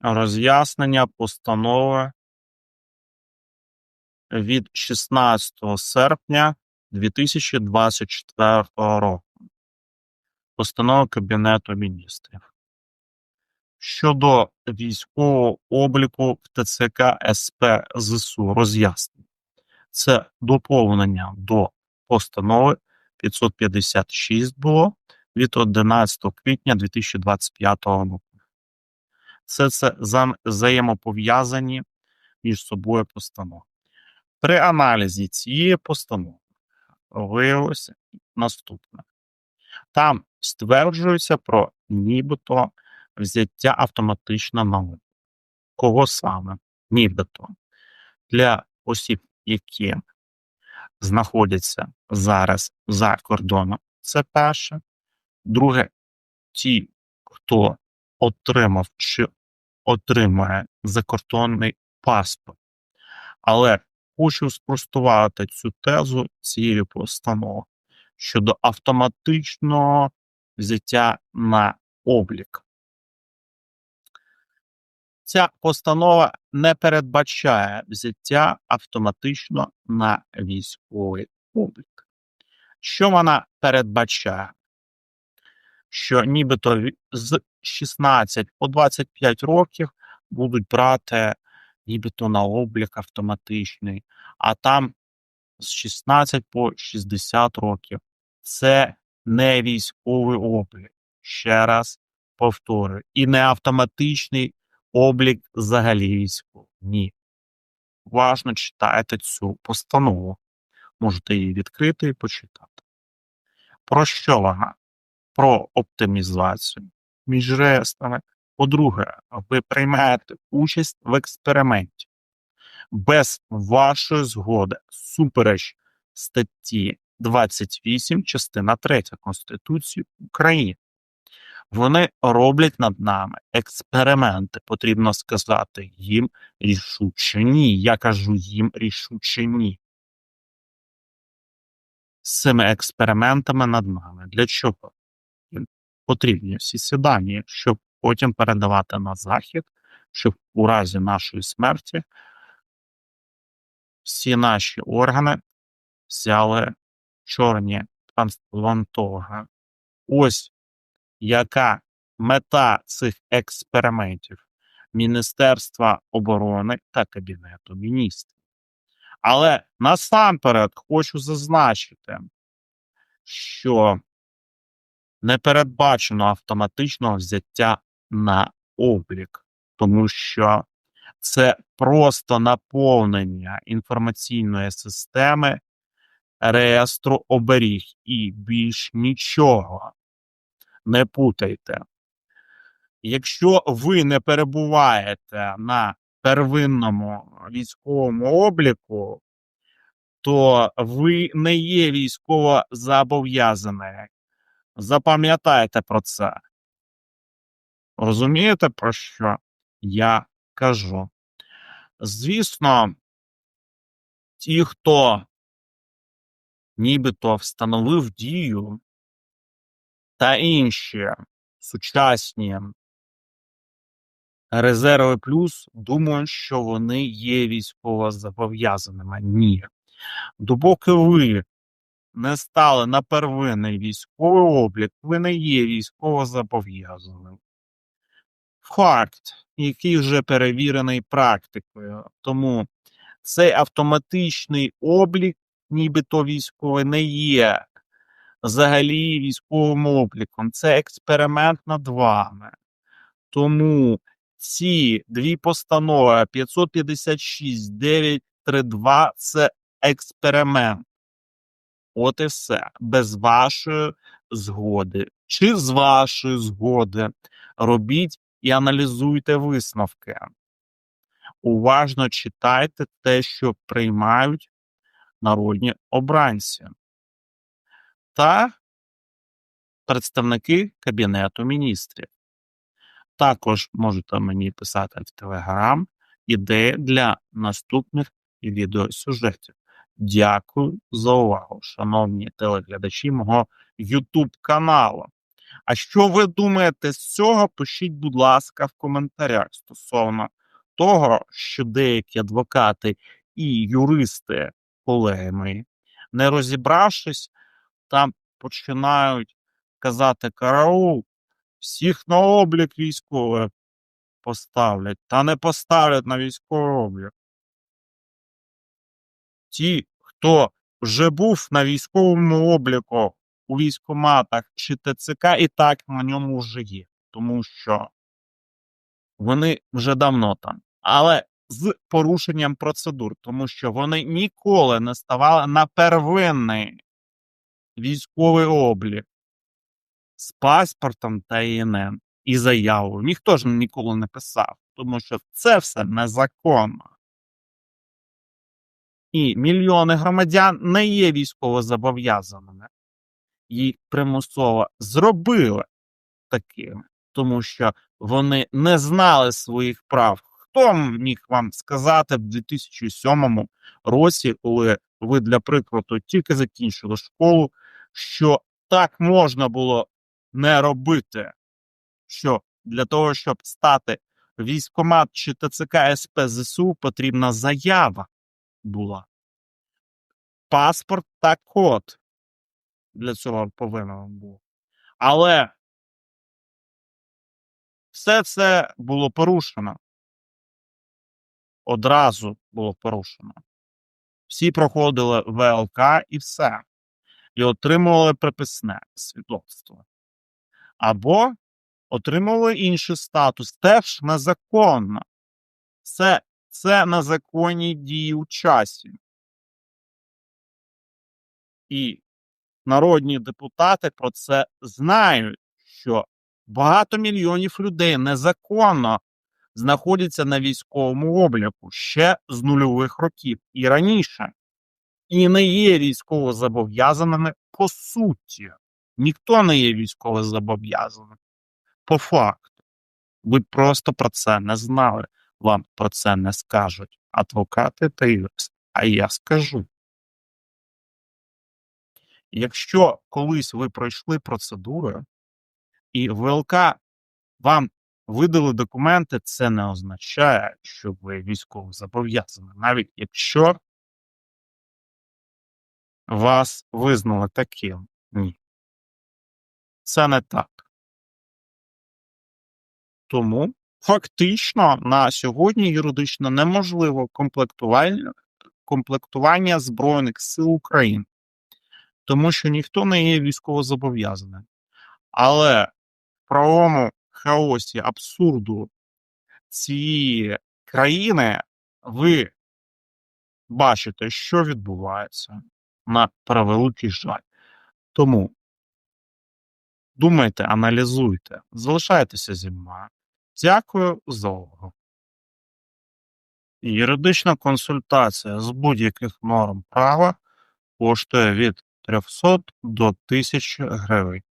Роз'яснення постанови від 16 серпня 2024 року. Постанова Кабінету Міністрів. Щодо військового обліку в ТЦК СП ЗСУ роз'яснення. Це доповнення до постанови 556 було від 11 квітня 2025 року. Все це взаємопов'язані між собою постанови. При аналізі цієї постанови виявилося наступне. Там стверджується про нібито взяття автоматично на. Кого саме? Нібито для осіб, які знаходяться зараз за кордоном. Це перше. Друге, ті, хто отримав чи отримує закордонний паспорт. Але хочу спростувати цю тезу цієї постанови щодо автоматичного взяття на облік. Ця постанова не передбачає взяття автоматично на військовий облік. Що вона передбачає? Що нібито з 16 по 25 років будуть брати нібито на облік автоматичний, а там з 16 по 60 років це не військовий облік. Ще раз повторюю, і не автоматичний облік взагалі військовий. Ні. Уважно читайте цю постанову. Можете її відкрити і почитати. Про що вона? Про оптимізацію між реєстрами. По-друге, ви приймаєте участь в експерименті без вашої згоди, супереч статті 28, частина 3 Конституції України. Вони роблять над нами експерименти. Потрібно сказати їм рішуче ні. Я кажу їм рішуче ні. З цими експериментами над нами. Для чого? Потрібні всі ці дані, щоб потім передавати на захід, щоб у разі нашої смерті всі наші органи взяли чорні трансплантологи. Ось яка мета цих експериментів Міністерства оборони та Кабінету міністрів. Але насамперед хочу зазначити, що не передбачено автоматичного взяття на облік, тому що це просто наповнення інформаційної системи реєстру оберіг і більш нічого. Не путайте. Якщо ви не перебуваєте на первинному військовому обліку, то ви не є військово зобов'язані. Запам'ятайте про це. Розумієте, про що я кажу? Звісно, ті, хто нібито встановив дію та інші сучасні резерви плюс думають, що вони є військово зобов'язаними. Ні. Допоки ви не стали на первинний військовий облік, ви не є військово зобов'язаним. Факт, який вже перевірений практикою. Тому цей автоматичний облік, нібито військовий, не є взагалі військовим обліком. Це експеримент над вами. Тому ці дві постанови 556 932 це експеримент. От і все. Без вашої згоди. Чи з вашої згоди робіть і аналізуйте висновки. Уважно читайте те, що приймають народні обранці та представники Кабінету міністрів. Також можете мені писати в Телеграм ідеї для наступних відеосюжетів. Дякую за увагу, шановні телеглядачі мого YouTube каналу. А що ви думаєте з цього? Пишіть, будь ласка, в коментарях стосовно того, що деякі адвокати і юристи, колеги мої, не розібравшись, там починають казати караул, всіх на облік військових поставлять, та не поставлять на військовий облік. Ті, хто вже був на військовому обліку у військкоматах чи ТЦК, і так на ньому вже є, тому що вони вже давно там. Але з порушенням процедур, тому що вони ніколи не ставали на первинний військовий облік з паспортом та ІНН і заявою. Ніхто ж ніколи не писав, тому що це все незаконно. І мільйони громадян не є військово зобов'язаними. Їх примусово зробили такими, тому що вони не знали своїх прав. Хто міг вам сказати в 2007 році, коли ви для прикладу тільки закінчили школу, що так можна було не робити? Що для того, щоб стати військкомат чи ТЦК СП ЗСУ, потрібна заява була. Паспорт та код для цього повинен був. Але все це було порушено. Одразу було порушено. Всі проходили ВЛК і все. І отримували приписне свідоцтво. Або отримували інший статус, теж незаконно. Це, це незаконні дії у часі. І народні депутати про це знають, що багато мільйонів людей незаконно знаходяться на військовому обліку ще з нульових років і раніше, і не є військово зобов'язаними по суті. Ніхто не є військово зобов'язаним. По факту. Ви просто про це не знали. Вам про це не скажуть адвокати та юристи. А я скажу. Якщо колись ви пройшли процедуру, і ВЛК вам видали документи, це не означає, що ви військово зобов'язані, навіть якщо вас визнали таким. Ні. Це не так. Тому фактично на сьогодні юридично неможливо комплектування, комплектування Збройних сил України, тому що ніхто не є військовозобов'язаним. Але в правовому хаосі абсурду цієї країни ви бачите, що відбувається на превеликий жаль. Тому думайте, аналізуйте, залишайтеся зі мною. Дякую за увагу. Юридична консультація з будь-яких норм права коштує від 300 до 1000 гривень.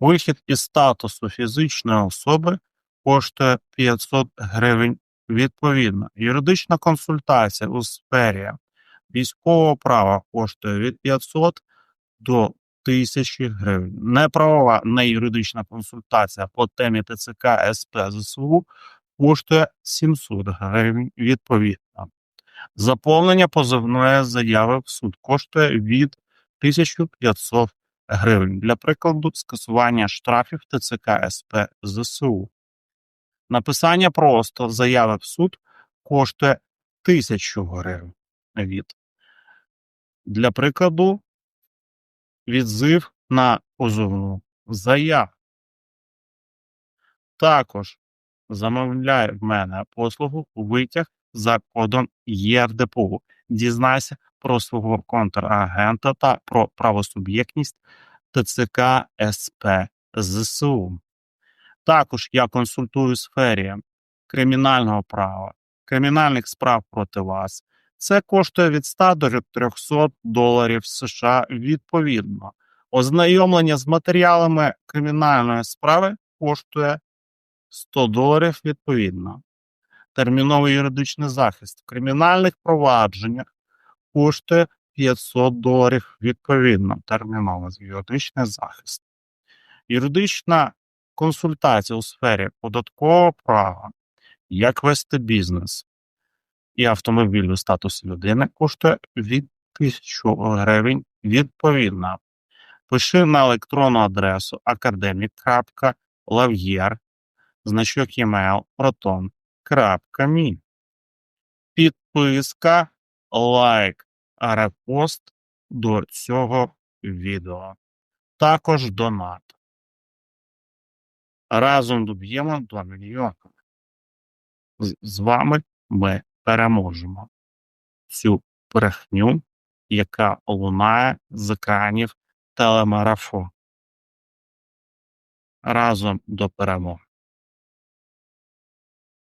Вихід із статусу фізичної особи коштує 500 гривень відповідно. Юридична консультація у сфері військового права коштує від 500 до 1000 гривень. Неправова неюридична консультація по темі ТЦК СП ЗСУ коштує 700 гривень відповідно. Заповнення позовної заяви в суд коштує від 1500 гривень. Для прикладу, скасування штрафів ТЦК СП ЗСУ. Написання просто заяви в суд коштує 1000 гривень від. Для прикладу, відзив на позовну заяву. Також замовляє в мене послугу витяг за кодом ЄРДПУ. Дізнайся про свого контрагента та про правосуб'єктність ТЦК СП ЗСУ. Також я консультую у сфері кримінального права, кримінальних справ проти вас. Це коштує від 100 до 300 доларів США відповідно. Ознайомлення з матеріалами кримінальної справи коштує 100 доларів відповідно. Терміновий юридичний захист в кримінальних провадженнях коштує 500 доларів відповідно. Терміновий юридичний захист. Юридична консультація у сфері податкового права, як вести бізнес і автомобільний статус людини коштує від 1000 гривень відповідно. Пиши на електронну адресу academic.lav'єр, значок email proton.me. Підписка, лайк, репост до цього відео. Також донат. Разом доб'ємо 2 мільйони. З вами ми переможемо цю брехню, яка лунає з екранів телемарафон. Разом до перемоги.